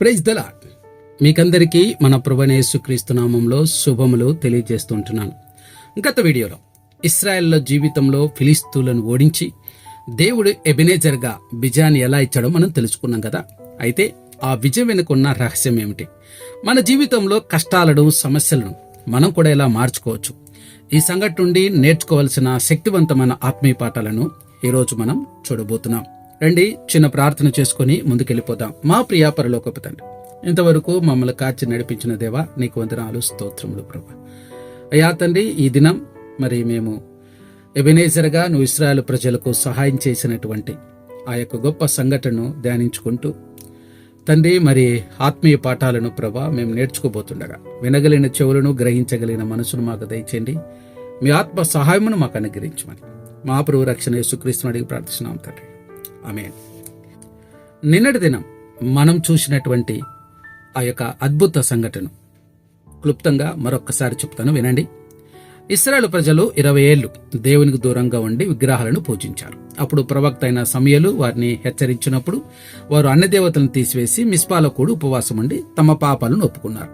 Praise దలా మీకందరికీ మన ప్రభనేసు క్రీస్తు నామంలో శుభములు తెలియజేస్తుంటున్నాను. గత వీడియోలో ఇస్రాయెల్లో జీవితంలో ఫిలిస్తీన్లను ఓడించి దేవుడు ఎబినేజర్గా విజయాన్ని ఎలా ఇచ్చాడో మనం తెలుసుకున్నాం కదా. అయితే ఆ విజయం వెనుకున్న రహస్యం ఏమిటి? మన జీవితంలో కష్టాలను సమస్యలను మనం కూడా ఎలా మార్చుకోవచ్చు? ఈ సంఘటన నుండి నేర్చుకోవాల్సిన శక్తివంతమైన ఆత్మీయ పాఠాలను ఈరోజు మనం చూడబోతున్నాం. రండి చిన్న ప్రార్థన చేసుకుని ముందుకెళ్ళిపోదాం. మా ప్రియా పరలోకపు తండ్రి ఇంతవరకు మమ్మల్ని కాచి నడిపించిన దేవా నీకు వందనాలు స్తోత్రములు ప్రభా. అయ్యా తండ్రి ఈ దినం మరి మేము ఎబినేజర్గా నువ్వు ఇస్రాయల్ ప్రజలకు సహాయం చేసినటువంటి ఆ యొక్క గొప్ప సంఘటనను ధ్యానించుకుంటూ తండ్రి మరి ఆత్మీయ పాఠాలను ప్రభా మేము నేర్చుకోబోతుండగా వినగలిగిన చెవులను గ్రహించగలిగిన మనసును మాకు దయచేయండి. మీ ఆత్మ సహాయమును మాకు అనుగ్రహించమని మా ప్రభు రక్షణ యేసుక్రీస్తుని అడిగి ప్రార్థిస్తున్నాం తండ్రి. ఆమె నిన్నటి దినం మనం చూసినటువంటి ఆ యొక్క అద్భుత సంఘటన. క్లుప్తంగా మరొక్కసారి చెప్తాను వినండి. ఇస్రాయల్ ప్రజలు ఇరవై ఏళ్ళు దేవునికి దూరంగా ఉండి విగ్రహాలను పూజించారు. అప్పుడు ప్రవక్త అయిన సమయలు వారిని హెచ్చరించినప్పుడు వారు అన్నదేవతలను తీసివేసి మిస్పాలో కూడా ఉపవాసం ఉండి తమ పాపాలను ఒప్పుకున్నారు.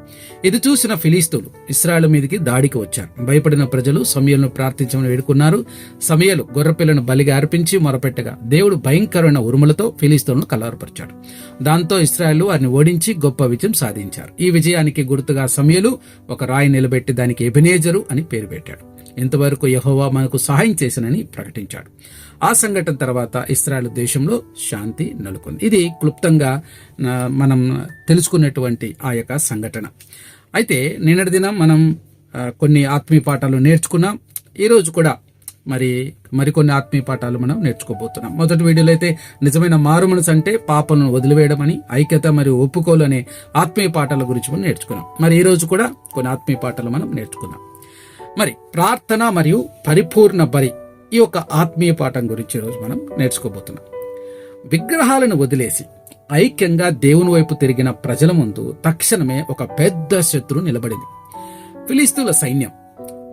ఇది చూసిన ఫిలిస్తీన్లు ఇస్రాయల్ మీదకి దాడికి వచ్చారు. భయపడిన ప్రజలు సమయలను ప్రార్థించమని వేడుకున్నారు. సమయలు గొర్రెపిల్లను బలిగా అర్పించి మొరపెట్టగా దేవుడు భయంకరమైన ఉరుములతో ఫిలిస్తీన్లను కలవరపరిచాడు. దాంతో ఇస్రాయల్ వారిని ఓడించి గొప్ప విజయం సాధించారు. ఈ విజయానికి గుర్తుగా సమయలు ఒక రాయి నిలబెట్టి దానికి ఎబినేజరు అని పేరు పెట్టాడు. ఇంతవరకు యహోవా మనకు సహాయం చేసినని ప్రకటించాడు. ఆ సంఘటన తర్వాత ఇస్రాయల్ దేశంలో శాంతి నెలకొంది. ఇది క్లుప్తంగా మనం తెలుసుకున్నటువంటి ఆ యొక్క సంఘటన. అయితే నిన్నటి దినం మనం కొన్ని ఆత్మీయ పాఠాలు నేర్చుకున్నాం. ఈరోజు కూడా మరి మరికొన్ని ఆత్మీయ పాఠాలు మనం నేర్చుకోబోతున్నాం. మొదటి వీడియోలో అయితే నిజమైన మారు మనసు అంటే పాపను వదిలివేయడం అని ఐక్యత మరియు ఒప్పుకోలు అనే ఆత్మీయ పాఠాల గురించి మనం నేర్చుకున్నాం. మరి ఈరోజు కూడా కొన్ని ఆత్మీయ పాఠాలు మనం నేర్చుకున్నాం. మరి ప్రార్థన మరియు పరిపూర్ణ బరి ఈ యొక్క ఆత్మీయ పాఠం గురించి ఈరోజు మనం నేర్చుకోబోతున్నాం. విగ్రహాలను వదిలేసి ఐక్యంగా దేవుని వైపు తిరిగిన ప్రజల ముందు తక్షణమే ఒక పెద్ద శత్రువు నిలబడింది. ఫిలిస్తీన్ల సైన్యం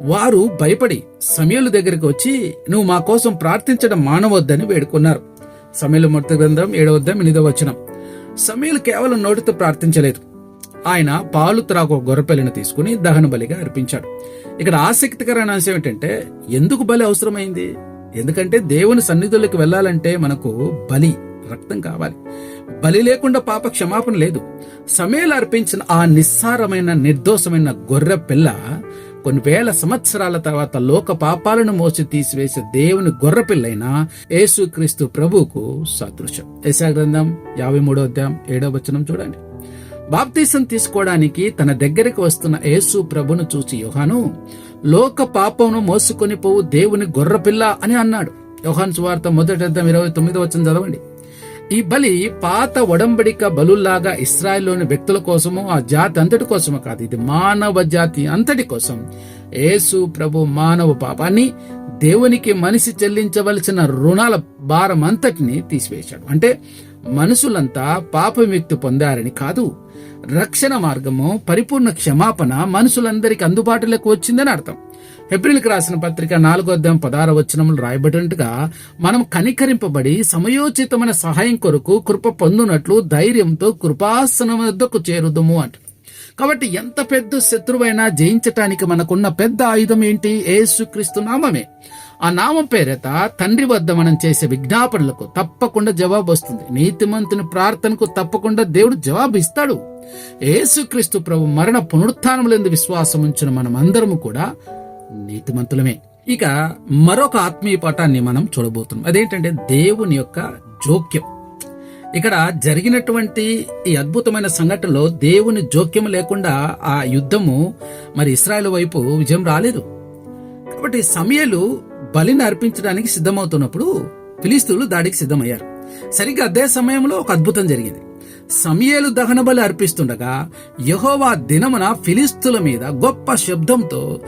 వారు భయపడి సమయలు దగ్గరికి వచ్చి నువ్వు మా కోసం ప్రార్థించడం మానవద్దని వేడుకున్నారు. సమయలు మొదటి గ్రంథం ఏడవద్దాం ఎనిమిదవ వచనం. సమయలు కేవలం నోటితో ప్రార్థించలేదు. ఆయన పాలు త్రాగు గొర్రెపిల్లను తీసుకుని దహన బలిగా అర్పించాడు. ఇక్కడ ఆసక్తికరమైన అంశం ఏంటంటే ఎందుకు బలి అవసరమైంది? ఎందుకంటే దేవుని సన్నిధులకు వెళ్ళాలంటే మనకు బలి రక్తం కావాలి. బలి లేకుండా పాప క్షమాపణ లేదు. సమయాలు అర్పించిన ఆ నిస్సారమైన నిర్దోషమైన గొర్రె పిల్ల కొన్ని వేల సంవత్సరాల తర్వాత లోక పాపాలను మోసి తీసివేసే దేవుని గొర్రెపిల్లైన యేసుక్రీస్తు ప్రభువుకు సదృశం యశా గ్రంథం యాభై మూడో అధ్యాయం ఏడో వచనం చూడండి. బాప్తీసం తీసుకోవడానికి తన దగ్గరికి వస్తున్న యేసు ప్రభును చూసి యోహాను లోక పాపమును మోసుకొని పోవు దేవుని గొర్రపిల్ల అని అన్నాడు. యోహాన్ సువార్త మొదటి అర్థం ఇరవై తొమ్మిది వచ్చిన చదవండి. ఈ బలి పాత ఒడంబడిక బలుల్లాగా ఇస్రాయల్లోని వ్యక్తుల కోసము ఆ జాతి అంతటి కోసము కాదు ఇది మానవ జాతి అంతటి కోసం. యేసు ప్రభు మానవ పాపాన్ని దేవునికి మనిషి చెల్లించవలసిన రుణాల భారం అంతటిని తీసివేశాడు. అంటే మనుషులంతా పాపవిముక్తి పొందారని కాదు. రక్షణ మార్గము పరిపూర్ణ క్షమాపణ మనుషులందరికీ అందుబాటులోకి వచ్చిందని అర్థం. ఏప్రిల్కి రాసిన పత్రిక నాలుగో అధ్యాయం పదార వచనములు రాయబడినట్టుగా మనం కనికరింపబడి సమయోచితమైన సహాయం కొరకు కృప పొందునట్లు ధైర్యంతో కృపాసనం వద్దకు చేరుదుము అంట. కాబట్టి ఎంత పెద్ద శత్రువైనా జయించటానికి మనకున్న పెద్ద ఆయుధం ఏంటి? ఏసుక్రీస్తు నామమే. ఆ నామం పేరట తండ్రి వద్ద మనం చేసే విజ్ఞాపనలకు తప్పకుండా జవాబు వస్తుంది. నీతిమంతుని ప్రార్థనకు తప్పకుండా దేవుడు జవాబు ఇస్తాడు. ఏసుక్రీస్తు ప్రభు మరణ పునరుత్నములందు విశ్వాసం ఉంచిన మనం అందరము కూడా నీతిమంతులమే. ఇక మరొక ఆత్మీయ పాఠాన్ని మనం చూడబోతున్నాం. అదేంటంటే దేవుని యొక్క జోక్యం. ఇక్కడ జరిగినటువంటి ఈ అద్భుతమైన సంఘటనలో దేవుని జోక్యం లేకుండా ఆ యుద్ధము మరి ఇస్రాయల్ వైపు విజయం రాలేదు. కాబట్టి సమయలు బలిని అర్పించడానికి సిద్ధమవుతున్నప్పుడు ఫిలిస్తీన్లు దాడికి సిద్ధమయ్యారు. సరిగ్గా అదే సమయంలో ఒక అద్భుతం జరిగింది. సమయలు దహన బలి అర్పిస్తుండగా యహోవా దినమున ఫిలిస్తుల మీద గొప్ప శబ్దంతో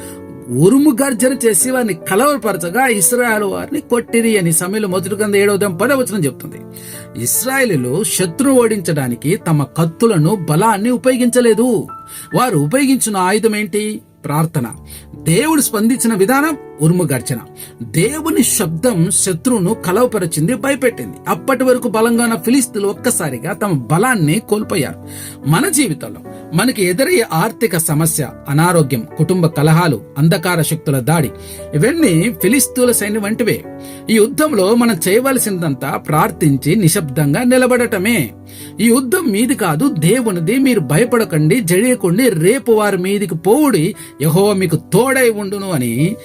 ఉరుము గర్జన చేసి వారిని కలవరపరచగా ఇస్రాయల్ వారిని కొట్టిరి అని సమయంలో మొదటి కింద ఏడవదం పదవచనం చెప్తుంది. ఇస్రాయలీలు శత్రువు ఓడించడానికి తమ కత్తులను బలాన్ని ఉపయోగించలేదు. వారు ఉపయోగించిన ఆయుధం ఏంటి? ప్రార్థన. దేవుడు స్పందించిన విధానం ఉరుముగర్చన. దేవుని శబ్దం శత్రువును కలవపరిచింది భయపెట్టింది. అప్పటి వరకు బలంగా ఉన్న ఫిలిస్తీన్లు ఒక్కసారిగా తమ బలాన్ని కోల్పోయారు. మన జీవితంలో మనకి ఎదురయ్యే ఆర్థిక సమస్య అనారోగ్యం కుటుంబ కలహాలు అంధకార శక్తుల దాడి ఇవన్నీ ఫిలిస్తీన్ల సైన్యం వంటివే. ఈ యుద్ధంలో మనం చేయవలసిందంతా ప్రార్థించి నిశ్శబ్దంగా నిలబడటమే. ఈ యుద్ధం మీది కాదు దేవునిది. మీరు భయపడకండి జడియకండి. రేపు వారి మీదికి పోవుడి యహో మీకు తోడై ఉండును అని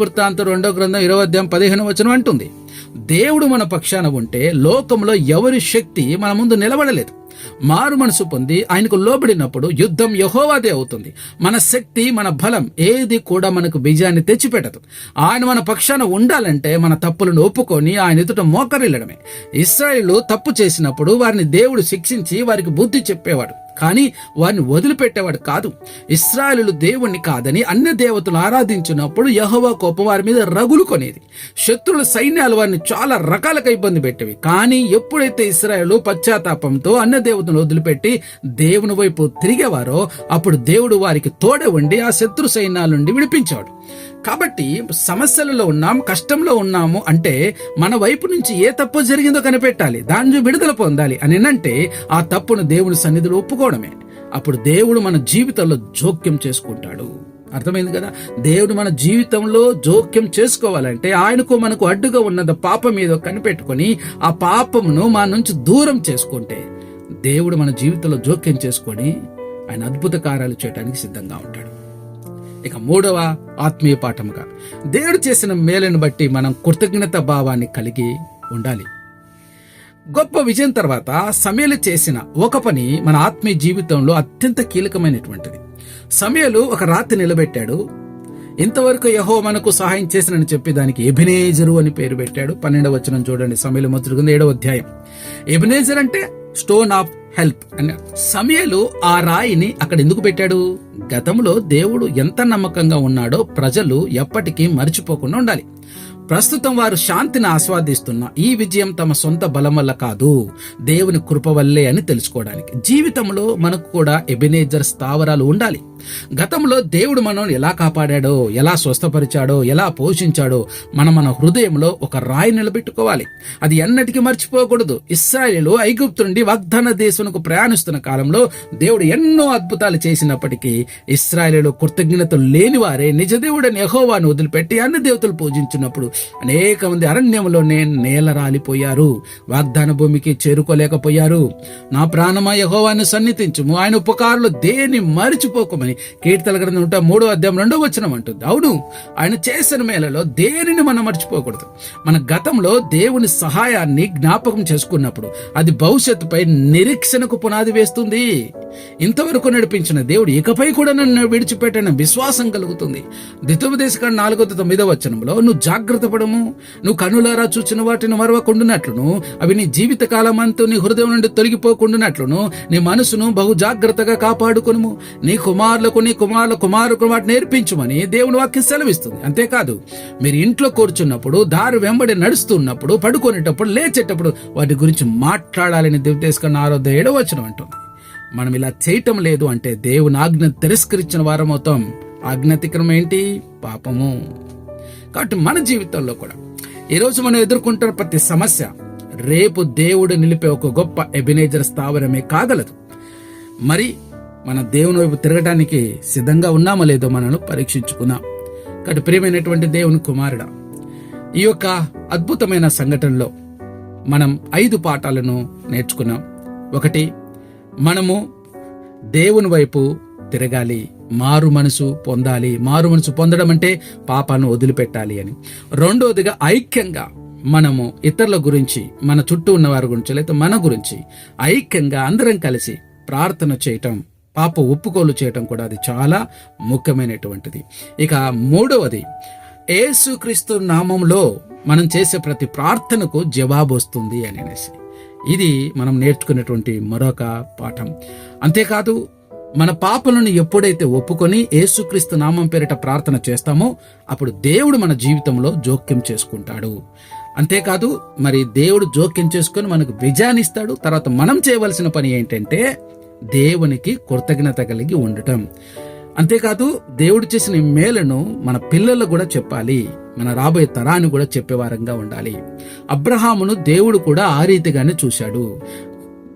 వృత్తాంత రెండో గ్రంథం ఇరవై అధ్యాయం పదిహేను వచనం అంటుంది. దేవుడు మన పక్షాన ఉంటే లోకంలో ఎవరి శక్తి మన ముందు నిలబడలేదు. మారు మనసు పొంది ఆయనకు లోబడినప్పుడు యుద్ధం యహోవాదే అవుతుంది. మన శక్తి మన బలం ఏది కూడా మనకు విజయాన్ని తెచ్చిపెట్టదు. ఆయన మన పక్షాన ఉండాలంటే మన తప్పులను ఒప్పుకొని ఆయన ఎదుట మోకరిల్లడమే. ఇస్రాయిలు తప్పు చేసినప్పుడు వారిని దేవుడు శిక్షించి వారికి బుద్ధి చెప్పేవాడు. కానీ వారిని వదిలిపెట్టేవాడు కాదు. ఇస్రాయలు దేవుణ్ణి కాదని అన్య దేవతలు ఆరాధించినప్పుడు యహోవా కోపం వారి మీద రగులు కొనేది. శత్రుల సైన్యాలు వారిని చాలా రకాలుగా ఇబ్బంది పెట్టేవి. కానీ ఎప్పుడైతే ఇస్రాయలు పశ్చాత్తాపంతో అన్య దేవతను వదిలిపెట్టి దేవుని వైపు తిరిగేవారో అప్పుడు దేవుడు వారికి తోడే ఉండి ఆ శత్రు సైన్యాల నుండి విడిపించాడు. కాబట్టి సమస్యలలో ఉన్నాం కష్టంలో ఉన్నాము అంటే మన వైపు నుంచి ఏ తప్పు జరిగిందో కనిపెట్టాలి దాని నుంచి విడుదల పొందాలి అని అంటే ఆ తప్పును దేవుని సన్నిధిలో ఒప్పుకోవడమే. అప్పుడు దేవుడు మన జీవితంలో జోక్యం చేసుకుంటాడు. అర్థమైంది కదా? దేవుడు మన జీవితంలో జోక్యం చేసుకోవాలంటే ఆయనకు మనకు అడ్డుగా ఉన్నది పాపం ఏదో కనిపెట్టుకొని ఆ పాపమును మన నుంచి దూరం చేసుకుంటే దేవుడు మన జీవితంలో జోక్యం చేసుకొని ఆయన అద్భుత కార్యాలు చేయడానికి సిద్ధంగా ఉంటాడు. ఇక మూడవ ఆత్మీయ పాఠముగా. దేవుడు చేసిన మేలను బట్టి మనం కృతజ్ఞత భావాన్ని కలిగి ఉండాలి. గొప్ప విజయం తర్వాత సమయలు చేసిన ఒక పని మన ఆత్మీయ జీవితంలో అత్యంత కీలకమైనటువంటిది. సమయలు ఒక రాత్రి నిలబెట్టాడు. ఇంతవరకు యహో మనకు సహాయం చేసినని చెప్పి దానికి ఎబినేజరు అని పేరు పెట్టాడు. పన్నెండవ వచనం చూడండి. సమయలు మొదలుకుంది ఏడవ అధ్యాయం. ఎబినేజర్ అంటే స్టోన్ ఆఫ్ హెల్ప్ అని సమయలు ఆ రాయిని అక్కడ ఎందుకు పెట్టాడు? గతంలో దేవుడు ఎంత నమ్మకంగా ఉన్నాడో ప్రజలు ఎప్పటికీ మర్చిపోకుండా ఉండాలి. ప్రస్తుతం వారు శాంతిని ఆస్వాదిస్తున్న ఈ విజయం తమ సొంత బలం వల్ల కాదు దేవుని కృప వల్లే అని తెలుసుకోవడానికి. జీవితంలో మనకు కూడా ఎబినేజర్ స్థావరాలు ఉండాలి. గతంలో దేవుడు మనం ఎలా కాపాడాడో ఎలా స్వస్థపరిచాడో ఎలా పోషించాడో మనం మన హృదయంలో ఒక రాయి నిలబెట్టుకోవాలి. అది ఎన్నటికీ మర్చిపోకూడదు. ఇస్రాయేలు ఐగుప్తు నుండి వాగ్దాన దేశంకు ప్రయాణిస్తున్న కాలంలో దేవుడు ఎన్నో అద్భుతాలు చేసినప్పటికీ ఇస్రాయేలు కృతజ్ఞతలు లేని వారే నిజ దేవుడని యహోవాను వదిలిపెట్టి అన్ని దేవతలు పూజించినప్పుడు అనేక మంది అరణ్యంలోనే నేల రాలిపోయారు. వాగ్దాన భూమికి చేరుకోలేకపోయారు. నా ప్రాణమా యహోవాన్ని సన్నిధించుము. ఆయన ఉపకారులు దేని మరిచిపోకమని కీర్తన గ్రంథం ఉంటా మూడో అధ్యాయం రెండో వచనం అంటుంది. అవును ఆయన చేసిన మేలలో దేనిని మనం మర్చిపోకూడదు? మన గతంలో దేవుని సహాయాన్ని జ్ఞాపకం చేసుకున్నప్పుడు అది భవిష్యత్తుపై నిరీక్షణకు పునాది వేస్తుంది. ఇంతవరకు నడిపించిన దేవుడు ఇకపై కూడా నన్ను విడిచిపెట్టిన విశ్వాసం కలుగుతుంది. ద్వితోపదేశకాండ నాలుగో తొమ్మిదో వచనంలో నువ్వు జాగ్రత్త పడము. నువ్వు కనులారా చూచిన వాటిని మరవకుండునట్లును. అవి నీ జీవిత కాలమంతా నీ హృదయం నుండి తొలగిపోకుండునట్లును. నీ మనసును బహు జాగ్రత్తగా కాపాడుకును నీ కుమారులకు నీ కుమారుల కుమారులకు వాటి నేర్పించుమని దేవుని వాక్యం సెలవిస్తుంది. అంతేకాదు మీరు ఇంట్లో కూర్చున్నప్పుడు దారి వెంబడి నడుస్తున్నప్పుడు పడుకునేటప్పుడు లేచేటప్పుడు వాటి గురించి మాట్లాడాలని దివ్యదేశకన్న ఆరోగ్య ఏడవచనం అంటుంది. మనం ఇలా చేయటం లేదు అంటే దేవుని ఆజ్ఞ తిరస్కరించిన వారం అవుతాం. ఆజ్ఞాతిక్రమం ఏంటి? పాపము. కాబట్టి మన జీవితంలో కూడా ఈరోజు మనం ఎదుర్కొంటున్న ప్రతి సమస్య రేపు దేవుడు నిలిపే ఒక గొప్ప ఎబినేజర్ స్థావరమే కాగలదు. మరి మన దేవుని వైపు తిరగడానికి సిద్ధంగా ఉన్నామో లేదో మనను పరీక్షించుకున్నాం కాబట్టి ప్రియమైనటువంటి దేవుని కుమారుడ ఈ యొక్క అద్భుతమైన సంఘటనలో మనం ఐదు పాఠాలను నేర్చుకున్నాం. ఒకటి మనము దేవుని వైపు తిరగాలి మారు మనసు పొందాలి. మారు మనసు పొందడం అంటే పాపాను వదిలిపెట్టాలి అని. రెండవదిగా ఐక్యంగా మనము ఇతరుల గురించి మన చుట్టూ ఉన్న వారి గురించి లేదా మన గురించి ఐక్యంగా అందరం కలిసి ప్రార్థన చేయటం పాప ఒప్పుకోలు చేయటం కూడా అది చాలా ముఖ్యమైనటువంటిది. ఇక మూడవది ఏసుక్రీస్తు నామంలో మనం చేసే ప్రతి ప్రార్థనకు జవాబు వస్తుంది అని అనేసి. ఇది మనం నేర్చుకునేటువంటి మరొక పాఠం. అంతేకాదు మన పాపలను ఎప్పుడైతే ఒప్పుకొని ఏసుక్రీస్తు నామం పేరిట ప్రార్థన చేస్తామో అప్పుడు దేవుడు మన జీవితంలో జోక్యం చేసుకుంటాడు. అంతేకాదు మరి దేవుడు జోక్యం చేసుకొని మనకు విజయాన్ని ఇస్తాడు. తర్వాత మనం చేయవలసిన పని ఏంటంటే దేవునికి కృతజ్ఞత కలిగి ఉండటం. అంతేకాదు దేవుడు చేసిన మేలను మన పిల్లలకు కూడా చెప్పాలి. మన రాబోయే తరాన్ని కూడా చెప్పేవారంగా ఉండాలి. అబ్రహామును దేవుడు కూడా ఆ రీతిగానే చూశాడు.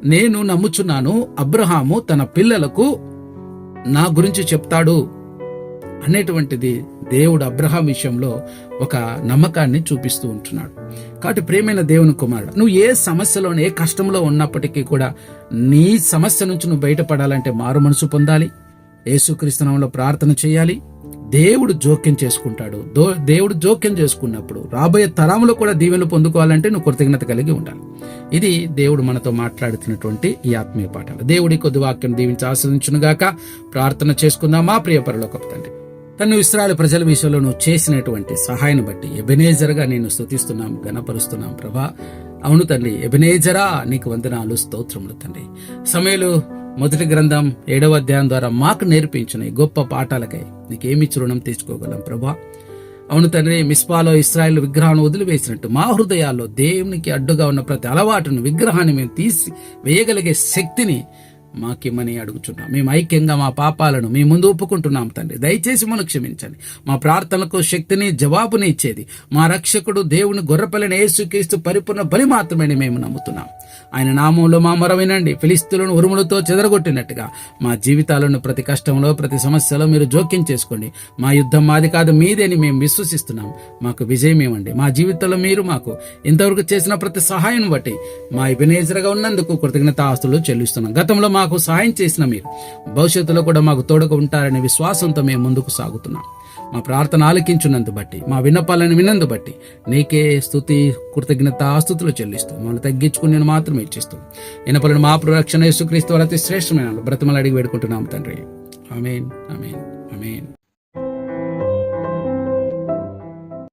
నేను నమ్ముచున్నాను అబ్రహాము తన పిల్లలకు నా గురించి చెప్తాడు. అనేటువంటిది దేవుడు అబ్రహాం విషయంలో ఒక నమ్మకాన్ని చూపిస్తూ ఉంటున్నాడు. కాబట్టి ప్రేమైన దేవుని కుమారుడు నువ్వు ఏ సమస్యలో ఏ కష్టంలో ఉన్నప్పటికీ కూడా నీ సమస్య నుంచి నువ్వు బయటపడాలంటే మారు మనసు పొందాలి. యేసుక్రీస్తునామంలో ప్రార్థన చేయాలి. దేవుడు జోక్యం చేసుకుంటాడు. దో దేవుడు జోక్యం చేసుకున్నప్పుడు రాబోయే తరంలో కూడా దీవెనలు పొందుకోవాలంటే నువ్వు కృతజ్ఞత కలిగి ఉండాలి. ఇది దేవుడు మనతో మాట్లాడుతున్నటువంటి ఈ ఆత్మీయ పాఠాలు. దేవుడి కొద్ది వాక్యం దీవించి ఆస్వాదించునుగాక ప్రార్థన చేసుకుందామా? ప్రియ పరలోక తండ్రి. తను ఇస్రాయల్ ప్రజల విషయంలో నువ్వు చేసినటువంటి సహాయాన్ని బట్టి ఎబెనేజర్గా నేను స్తుతిస్తున్నాం గణపరుస్తున్నాం ప్రభా. అవును తండ్రి ఎబెనేజరా నీకు వందనాలు స్తోత్రములు తండ్రి. సమయలు మొదటి గ్రంథం ఏడవ అధ్యాయం ద్వారా మాకు నేర్పించిన గొప్ప పాఠాలకై నీకేమి రుణం తీసుకోగలం ప్రభా. అవును తండ్రి మిస్పాలో ఇస్రాయల్ విగ్రహాన్ని వదిలివేసినట్టు మా హృదయాల్లో దేవునికి అడ్డుగా ఉన్న ప్రతి అలవాటును విగ్రహాన్ని మేము తీసి వేయగలిగే శక్తిని మాకిమ్మని అడుగుచున్నాం మేము ఐక్యంగా మా పాపాలను మీ ముందు ఒప్పుకుంటున్నాం తండ్రి. దయచేసి మనం క్షమించండి. మా ప్రార్థనలకు శక్తిని జవాబుని ఇచ్చేది మా రక్షకుడు దేవుని గొర్రెపల్లిని యేసుక్రీస్తు పరిపూర్ణ బలి మాత్రమే మేము నమ్ముతున్నాం. ఆయన నామంలో మా మరవినండి ఫిలిస్తులను ఉరుములతో చెదరగొట్టినట్టుగా మా జీవితాలను ప్రతి కష్టంలో ప్రతి సమస్యలో మీరు జోక్యం చేసుకోండి. మా యుద్ధం మాది కాదు మీదేని మేము విశ్వసిస్తున్నాం. మాకు విజయం ఇవ్వండి మా జీవితంలో మీరు మాకు ఇంతవరకు చేసిన ప్రతి సహాయం బట్టి మా ఇబినేజర్గా ఉన్నందుకు కృతజ్ఞత ఆస్తులు చెల్లిస్తున్నాం. గతంలో మా మాకు సహాయం చేసిన మీరు. భవిష్యత్తులో కూడా మాకు తోడుగా ఉంటారనే విశ్వాసంతో మేము ముందుకు సాగుతున్నాం. మా ప్రార్థన ఆలకించున్నందు బట్టి మా విన్నపాలను విన్నందు బట్టి నీకే స్థుతి కృతజ్ఞత ఆస్తుతులు చెల్లిస్తూ మమ్మల్ని తగ్గించుకుని నేను మాత్రమే ఇచ్చిస్తూ వినపలను మా ప్రరక్షణ యేసుక్రీస్తు వారి అతి శ్రేష్టమైన బ్రతమలు అడిగి వేడుకుంటున్నాం తండ్రి. అమేన్ అమేన్ అమేన్